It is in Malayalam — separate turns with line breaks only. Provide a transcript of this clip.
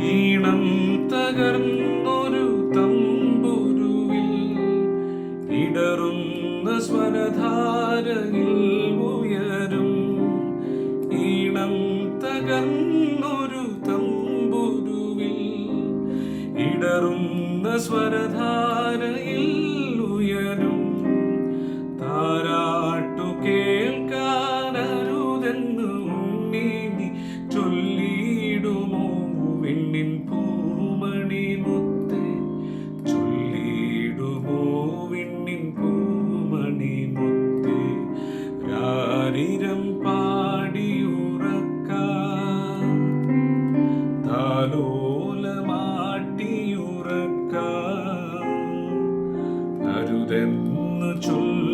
ഈണം തകർന്നൊരു തമ്പുരുവിൽ ഇടറുന്ന സ്വരധാരയിൽ ഉയരും. ഈണം തകർന്നൊരു തമ്പുരുവിൽ ഇടറുന്ന സ്വരധാരയിൽ ഉയരും. താരാട്ടു കേൾക്കാനരുതെന്നു ഉണ്ണീ ശരീരം പാടിയുറക്കാം താലോലമാട്ടിയുറക്കാം അരുതെന്ന് ചൊല്ല